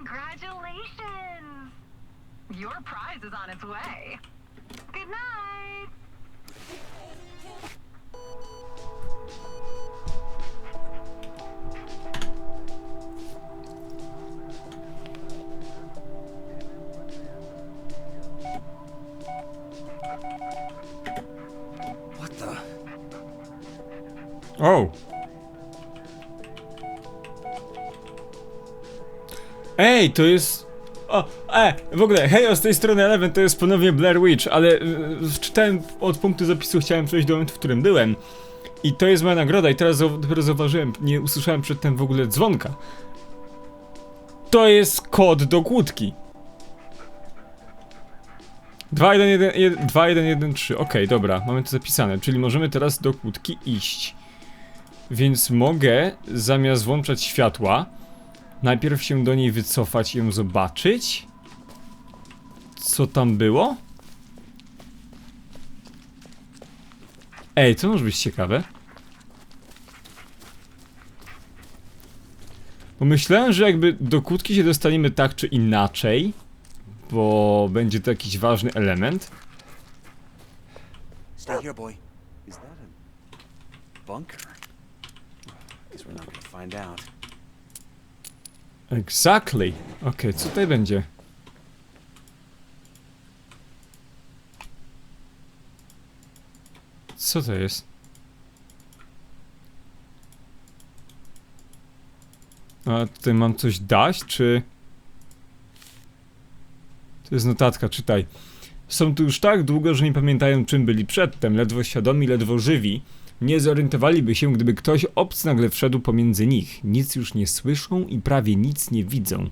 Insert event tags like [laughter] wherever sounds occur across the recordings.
Congratulations! Your prize is on its way. Good night! What the? O! Ej, to jest... O, e, w ogóle, hej, z tej strony Eleven, to jest ponownie Blair Witch, ale y, czytałem od punktu zapisu, chciałem przejść do momentu, w którym byłem. I to jest moja nagroda i teraz dopiero zauważyłem, nie usłyszałem przedtem w ogóle dzwonka. To jest kod do kłódki. 2113, 2113, okej, dobra, mamy to zapisane, czyli możemy teraz do kłódki iść. Więc mogę, zamiast włączać światła, najpierw się do niej wycofać i ją zobaczyć. Co tam było? Ej, to może być ciekawe. Pomyślałem, że jakby do kłódki się dostaniemy tak czy inaczej, bo będzie to jakiś ważny element. Stay here, boy. Is that a bunker? Guess we're not gonna find out. Exactly. Okej, co tutaj będzie? Co to jest? A tutaj mam coś dać, czy... To jest notatka, czytaj. Są tu już tak długo, że nie pamiętają czym byli przedtem, ledwo świadomi, ledwo żywi. Nie zorientowaliby się, gdyby ktoś obcy nagle wszedł pomiędzy nich. Nic już nie słyszą i prawie nic nie widzą.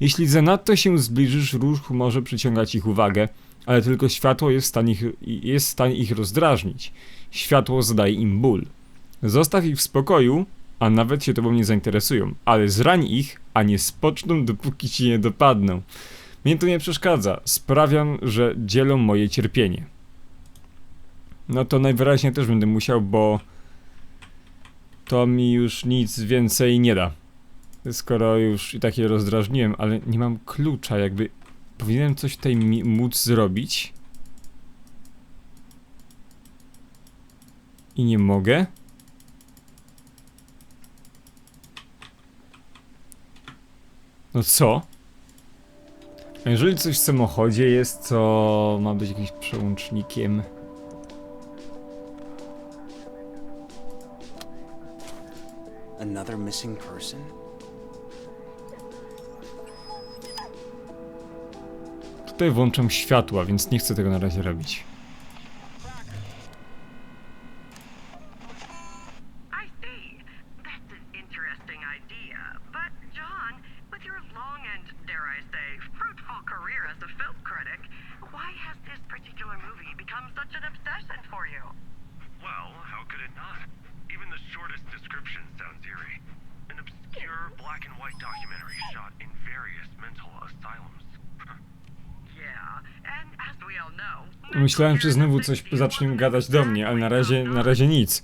Jeśli zanadto się zbliżysz, ruch może przyciągać ich uwagę, ale tylko światło jest w stanie ich, jest w stanie ich rozdrażnić. Światło zadaje im ból. Zostaw ich w spokoju, a nawet się tobą nie zainteresują, ale zrań ich, a nie spoczną, dopóki ci nie dopadną. Mnie to nie przeszkadza, sprawiam, że dzielą moje cierpienie. No to najwyraźniej też będę musiał, bo to mi już nic więcej nie da. Skoro już i tak je rozdrażniłem, ale nie mam klucza, jakby powinienem coś mi móc zrobić. I nie mogę. No co? Jeżeli coś w samochodzie jest, co ma być jakimś przełącznikiem. another missing person? Tutaj włączam światła, więc nie chcę tego na razie robić. such an obsession for you? Well, how could it not? Even the shortest description sounds eerie. An obscure black and white documentary shot in various mental asylums. Yeah, and as we all know... Myślałem, czy znowu coś zacznie gadać do mnie, ale na razie, na razie nic.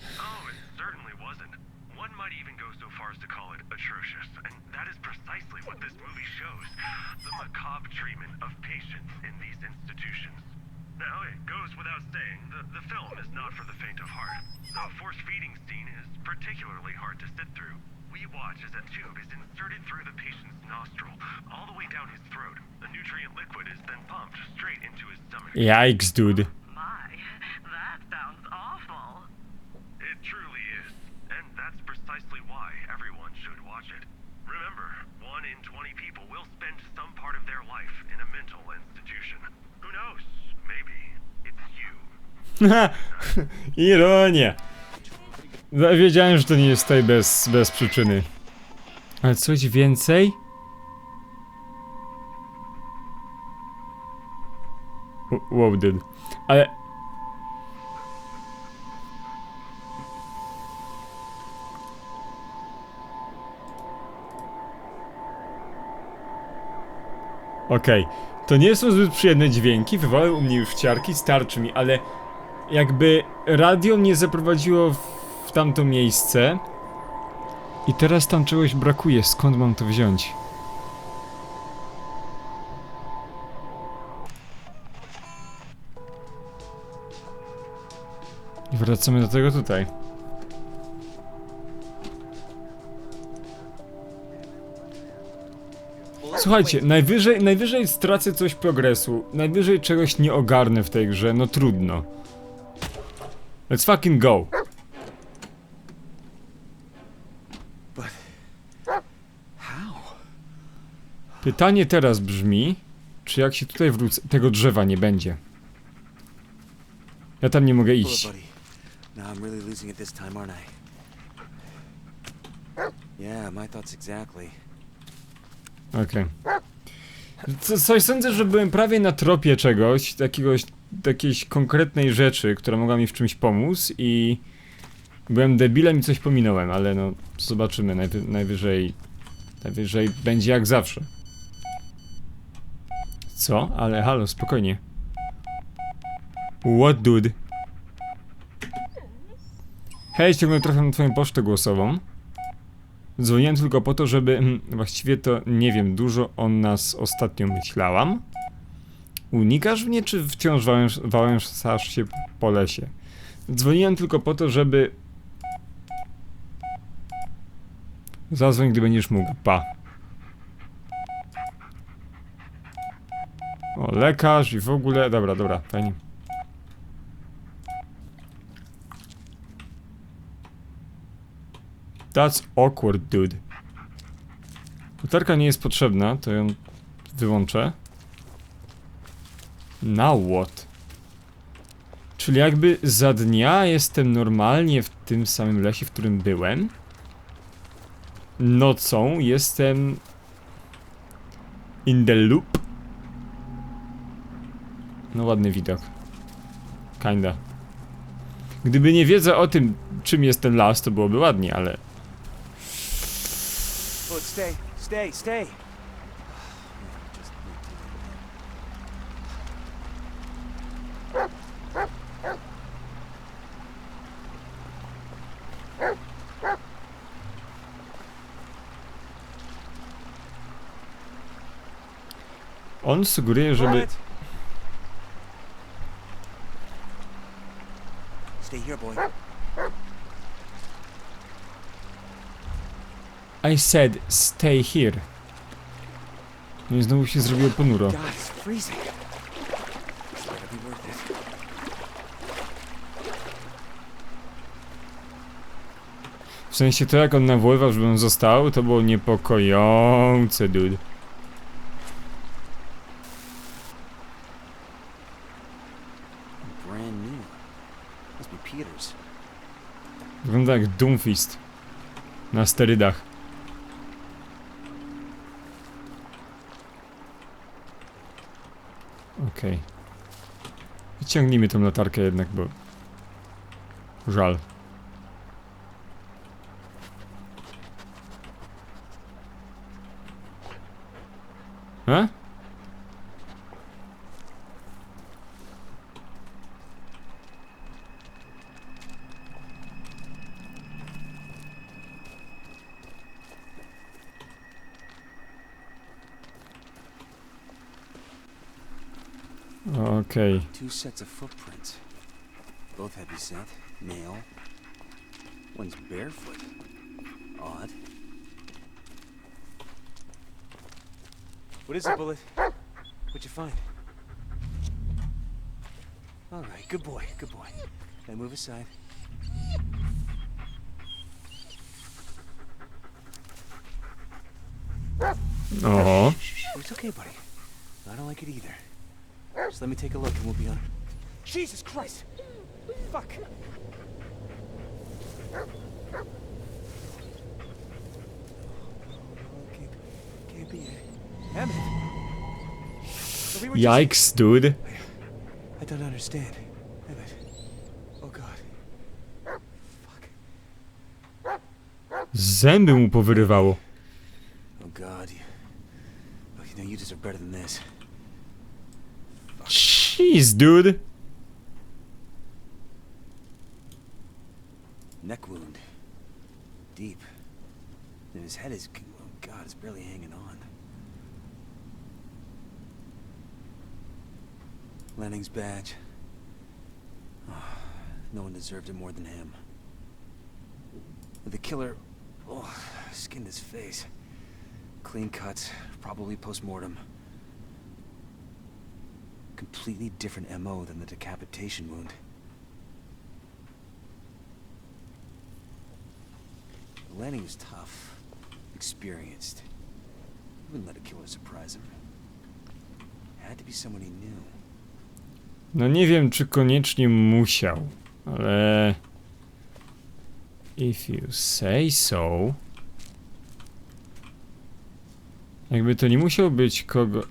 Particularly hard to sit through. We watch as a tube is inserted through the patient's nostril, all the way down his throat. The nutrient liquid is then pumped straight into his stomach. Yikes, dude. My, that sounds awful. It truly is, and that's precisely why everyone should watch it. Remember, one in 20 people will spend some part of their life in a mental institution. Who knows? Maybe it's you. [laughs] Ironia. No, Wiedziałem, że to nie jest tutaj bez, bez przyczyny. Ale coś więcej? Wow, dude. Ale... Okej, to nie są zbyt przyjemne dźwięki, wywołały u mnie już ciarki, starczy mi, ale jakby radio mnie zaprowadziło w, w tamto miejsce. I teraz tam czegoś brakuje, skąd mam to wziąć? I wracamy do tego tutaj. Słuchajcie, najwyżej, najwyżej stracę coś progresu, najwyżej czegoś nie ogarnę w tej grze, no trudno. Let's fucking go! Pytanie teraz brzmi, czy jak się tutaj wrócę, tego drzewa nie będzie. Ja tam nie mogę iść. buddy. Now I'm really losing it this time, aren't I? Yeah, my thoughts exactly. Okej. Co, coś sądzę, że byłem prawie na tropie czegoś, jakiegoś, jakiejś konkretnej rzeczy, która mogła mi w czymś pomóc i byłem debilem i coś pominąłem, ale no zobaczymy, najwy, najwyżej, najwyżej będzie jak zawsze. Co? Ale halo, spokojnie. What dude? Hej, ciągle trafiam na twoją pocztę głosową. Dzwoniłem tylko po to, żeby. mm, Właściwie to nie wiem, dużo o nas ostatnio myślałam. Unikasz mnie, czy wciąż wałęs- wałęsasz się po lesie? Dzwoniłem tylko po to, żeby. Zadzwoń, gdy będziesz mógł. Pa. O, lekarz i w ogóle. Dobra, dobra, fajnie. That's awkward, dude. Latarka nie jest potrzebna, to ją wyłączę. Now what? Czyli jakby za dnia jestem normalnie w tym samym lesie, w którym byłem. Nocą jestem in the loop. No ładny widok. Kinda. Gdyby nie wiedza o tym, czym jest ten las, to byłoby ładnie, ale stay, stay, stay. On sugeruje, żeby... Bullet! Stay here, boy. I said stay here. No i znowu się zrobiło ponuro. W sensie to jak on nawoływał, żebym został, to było niepokojące, dude. Wygląda jak Doomfist. Na sterydach. Okej. Wyciągnijmy tą latarkę jednak, bo... Żal. A? Two sets of footprints. Both heavy set, male. One's barefoot. Odd. What is it, Bullet? What'd you find? All right, good boy, good boy. Now move aside. Oho. Oh, it's okay, buddy. I don't like it either. Just let me take a look and we'll be on. Jesus Christ! Fuck! Can't, can't be it. Emmett! But we were just- Yikes, dude. I don't understand. Emmett. Oh God. Fuck. Zęby mu powyrywało. Oh God. You, oh, you know you deserve better than this. Jeez, dude. Neck wound. Deep. And his head is, oh God, it's barely hanging on. Lenning's badge. Oh, [sighs] No one deserved it more than him. The killer oh, skinned his face. Clean cuts, probably post-mortem. Completely different MO than the decapitation wound. Lanning was tough, experienced. He wouldn't let a killer surprise him. Had to be someone he knew. No nie wiem, czy koniecznie musiał, ale... If you say so... Jakby to nie musiał być kogo...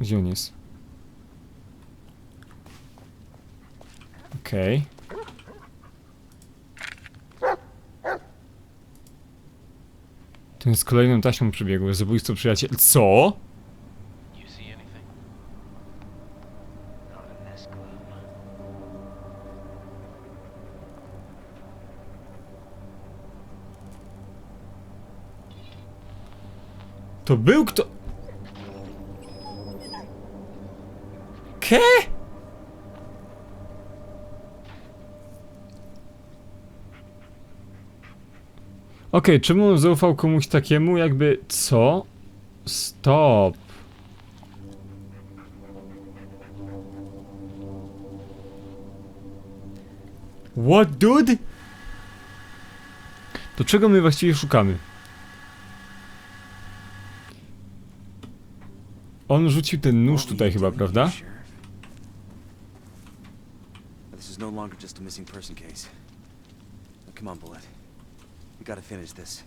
Gdzie on jest? Okej. Ten z kolejną taśmą przybiegł. Zabójstwo przyjaciel. Co? To był kto... Ke? Okej, czemu on zaufał komuś takiemu, jakby... Co? Stop. What, dude? To czego my właściwie szukamy? On rzucił ten nóż tutaj chyba, prawda? This is no longer just a missing person case. Come on, Bullet. We gotta finish this.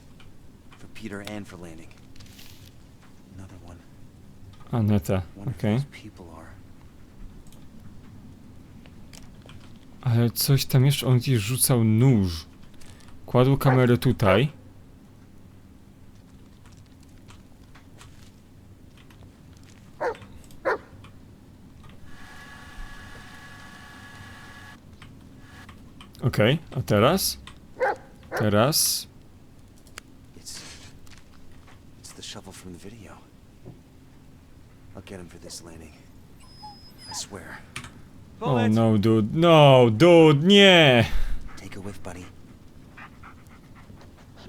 For Peter and for Lanning. Another one. Aneta, Wonder okej. who those people are. Ale coś tam jeszcze, on gdzieś rzucał nóż. Kładł kamerę tutaj. Okej, a teraz? Teraz? It's... It's the shovel from the video. I'll get him for this, Lanning. I swear. Oh no, dude, no, dude, nie! Take a whiff, buddy.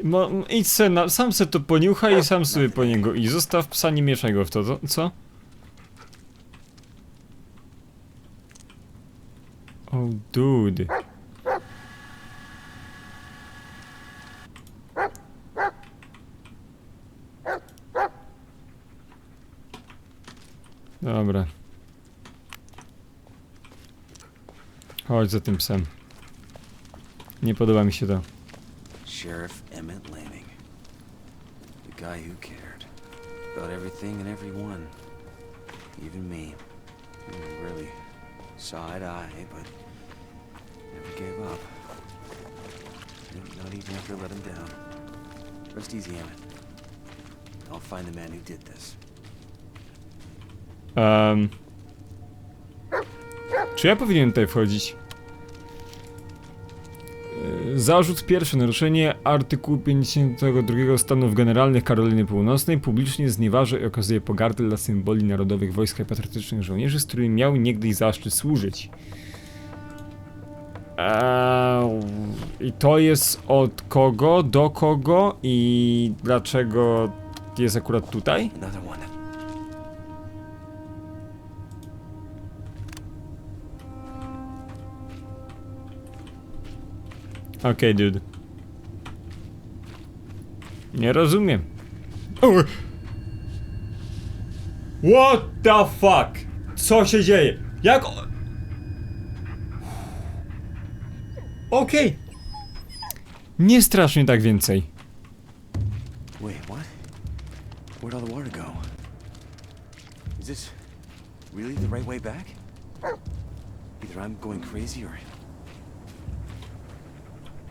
Mo, idź se na, sam se to poniuchaj i sam sobie po niego i zostaw psa, nie mieszaj go w to, to co? Oh, dude. Dobra. Chodź za tym psem. Nie podoba mi się to. Sheriff Emmett Lanning. The guy who cared. About everything and everyone. Even me. Really to eye, but never gave up. Not even after let him down. Rest easy, Emmett. I'll find the man who did this. Um, czy ja powinienem tutaj wchodzić? Yy, Zarzut pierwszy. Naruszenie artykułu 52 Stanów Generalnych Karoliny Północnej publicznie znieważa i okazuje pogardę dla symboli narodowych wojsk i patriotycznych żołnierzy, z którymi miał niegdyś zaszczyt służyć. Eee, I to jest od kogo, do kogo i dlaczego jest akurat tutaj? Another one. Okej, dude. Nie rozumiem. What the fuck? Co się dzieje? Jak... Okej. Nie strasznie tak więcej. Wait, what? Where'd all the water go? Is this really the right way back? Either I'm going crazy or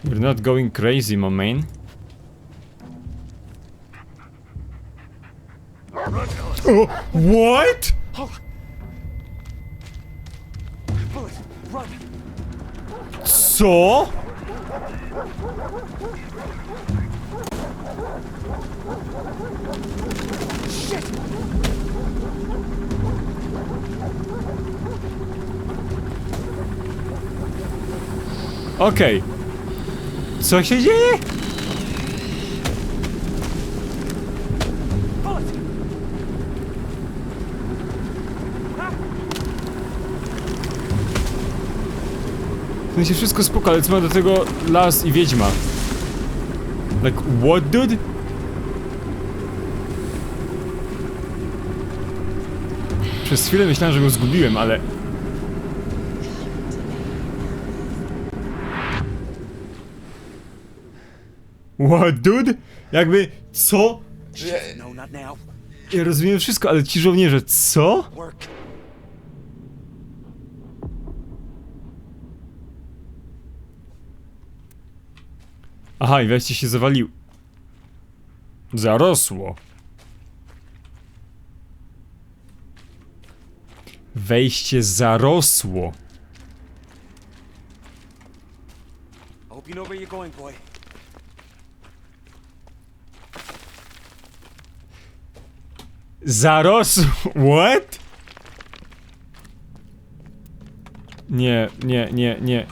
You're not going crazy, my man. Oh, what? Co? Okej. Co się dzieje? W sensie wszystko spoko, ale co ma do tego las i wiedźma? Like, what dude? Przez chwilę myślałem, że go zgubiłem, ale... What, dude? Jakby, co? No, not now. Ja rozumiem wszystko, ale ci żołnierze, co? Work. Aha, i wejście się zawalił. Zarosło. Wejście zarosło. Hope you know where you're going, boy. Zarosło. What? Nie, nie, nie, nie.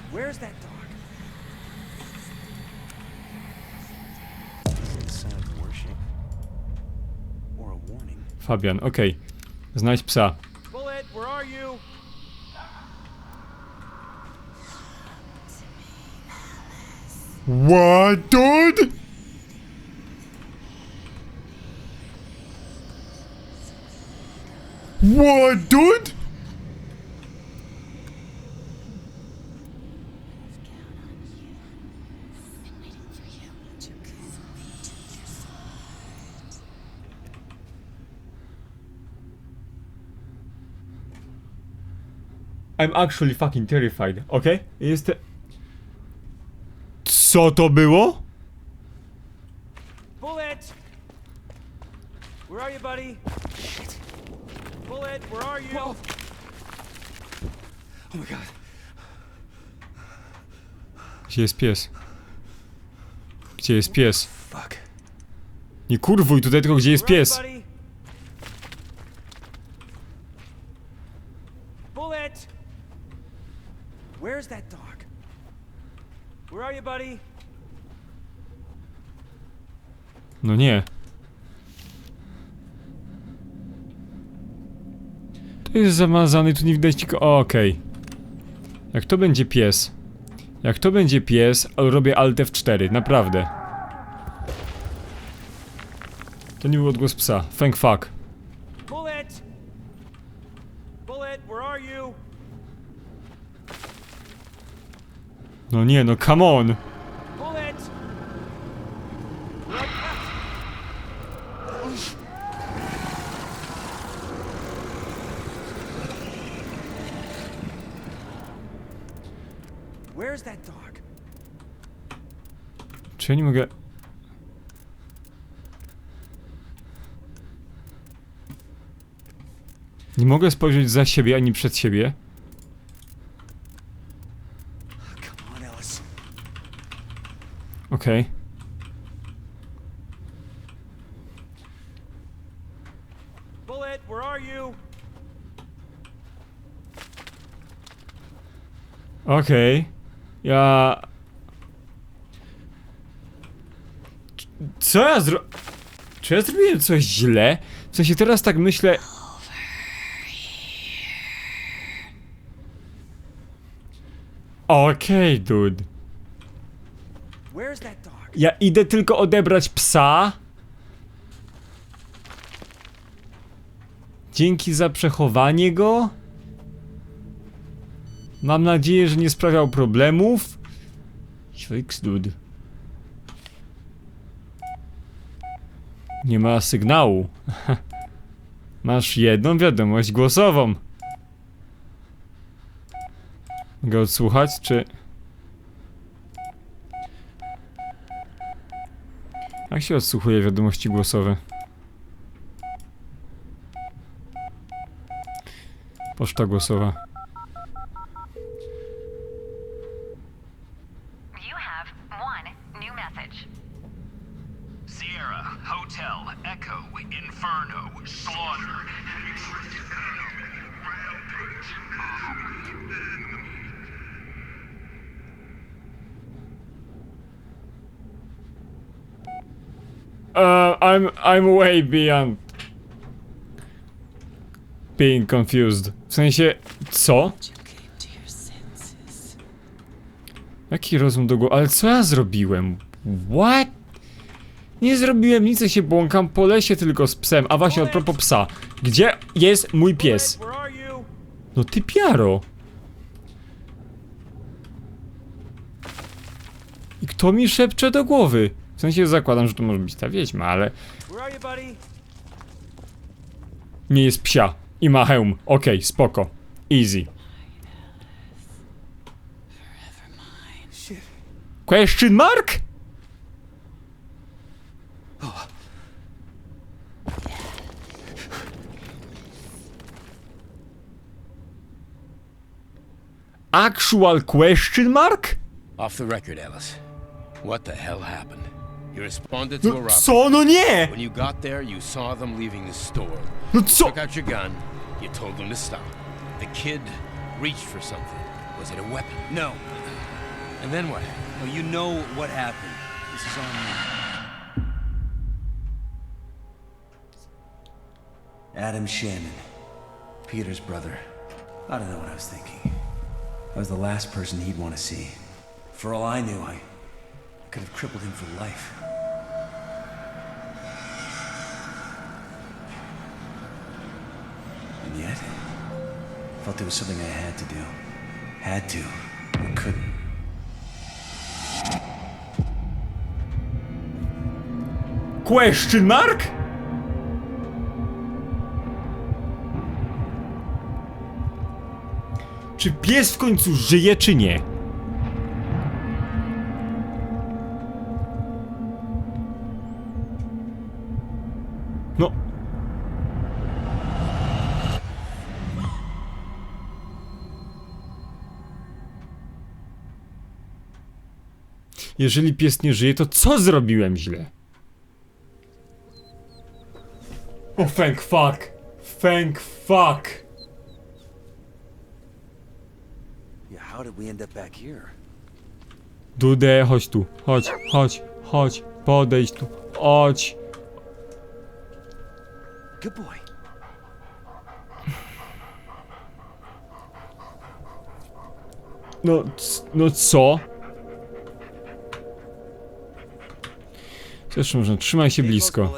Fabian, okej. Znajdź psa. What, dude? Dude? I'm actually fucking terrified, okay? Jestem... Co to było? Are you? Oh my god. Gdzie jest pies? Gdzie jest pies? Fuck. Nie kurwuj tutaj, tylko gdzie jest pies? buddy? Bullet! Where's that dog? Where are you, buddy? No nie. To jest zamazany, tu nie widać tylko... O, Okej. Jak to będzie pies? Jak to będzie pies, robię Alt F4, naprawdę. To nie był odgłos psa. Thank fuck. Bullet! Bullet, where are you? No nie, no come on. Bullet! Where's that dog? Czy ja nie mogę... Nie mogę spojrzeć za siebie ani przed siebie. Okej. Bullet, where are you? Okej. Ja... C- Co ja zro... Czy ja zrobiłem coś źle? W sensie teraz tak myślę... Okej, dude. That dog? Ja idę tylko odebrać psa. Dzięki za przechowanie go. Mam nadzieję, że nie sprawiał problemów. Fix dude. Nie ma sygnału. [laughs] Masz jedną wiadomość głosową. Mogę odsłuchać, czy... Jak się odsłuchuje wiadomości głosowe? Poczta głosowa. I'm I'm way beyond being confused. W sensie, co? Jaki rozum do głowy? Ale co ja zrobiłem? What? Nie zrobiłem nic, ja się błąkam po lesie tylko z psem. A właśnie, a propos psa. Gdzie jest mój pies? No ty piaro. I kto mi szepcze do głowy? W sensie zakładam, że to może być ta wiedźma, ale nie jest psia. I ma hełm. Okej, spoko. Easy. Question mark? Actual question mark? Off the record, Ellis. What the hell happened? You responded to a robbery. co? No nie! When you got there, you saw them leaving the store. No co? Took out your gun. You told them to stop. The kid reached for something. Was it a weapon? No. And then what? No, you know what happened. This is on me. Adam Shannon. Peter's brother. I don't know what I was thinking. I was the last person he'd want to see. For all I knew, I could have crippled him for life. Felt there was something I had to do. Had to, but couldn't. Question mark? Czy pies w końcu żyje, czy nie? Jeżeli pies nie żyje, to co zrobiłem źle? Oh, thank fuck. Thank fuck. Dude, chodź tu. Chodź, chodź, chodź. Podejdź tu. Chodź. Good boy. No, no co? Zresztą można, trzymaj się blisko.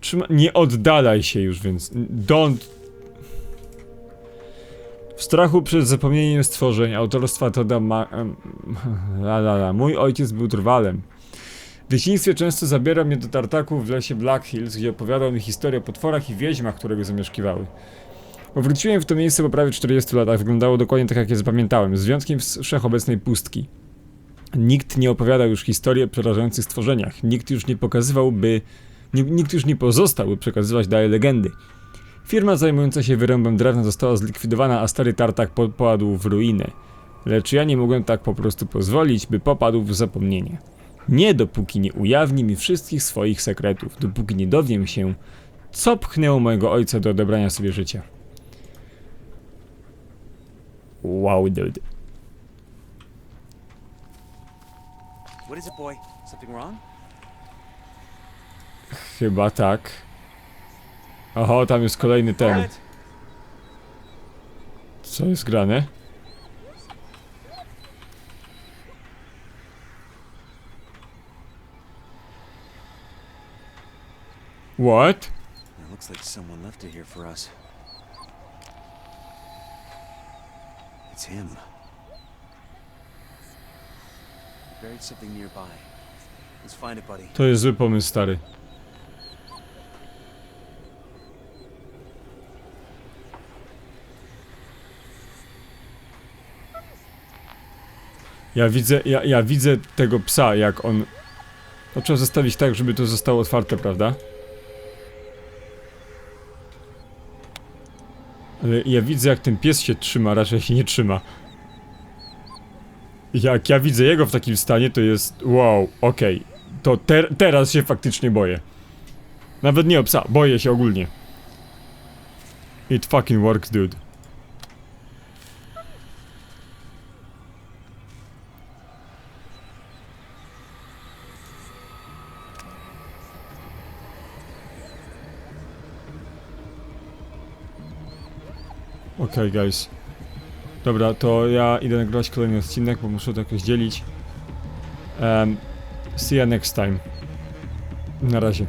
Trzyma, nie oddalaj się już, więc don't... W strachu przed zapomnieniem stworzeń autorstwa Toda Ma... [laughs] La, la, la. Mój ojciec był trwalem. W dzieciństwie często zabierał mnie do tartaków w lesie Black Hills, gdzie opowiadał mi historię o potworach i wiedźmach, które zamieszkiwały. Powróciłem w to miejsce po prawie 40 latach. Wyglądało dokładnie tak, jak je zapamiętałem, z wyjątkiem wszechobecnej pustki. Nikt nie opowiadał już historii o przerażających stworzeniach. Nikt już nie pokazywał, by... ni- Nikt już nie pozostał, by przekazywać dalej legendy. Firma zajmująca się wyrębem drewna została zlikwidowana, a stary tartak popadł w ruinę. Lecz ja nie mogłem tak po prostu pozwolić, by popadł w zapomnienie. Nie dopóki nie ujawni mi wszystkich swoich sekretów, dopóki nie dowiem się, co pchnęło mojego ojca do odebrania sobie życia. Wow, dude. What is it, boy? Something wrong? Chyba tak. Oho, tam jest kolejny ten. Co jest grane? What? It looks like someone left it here for us. It's him. He To jest zły pomysł, stary. Ja widzę, ja, ja widzę tego psa, jak on... To trzeba zostawić tak, żeby to zostało otwarte, prawda? Ale ja widzę, jak ten pies się trzyma, raczej się nie trzyma. Jak ja widzę jego w takim stanie, to jest wow, okej. To ter teraz się faktycznie boję. Nawet nie o psa, boję się ogólnie. It fucking works, dude. Okay, guys. Dobra, to ja idę nagrywać kolejny odcinek, bo muszę to jakoś dzielić. Um, see you next time. Na razie.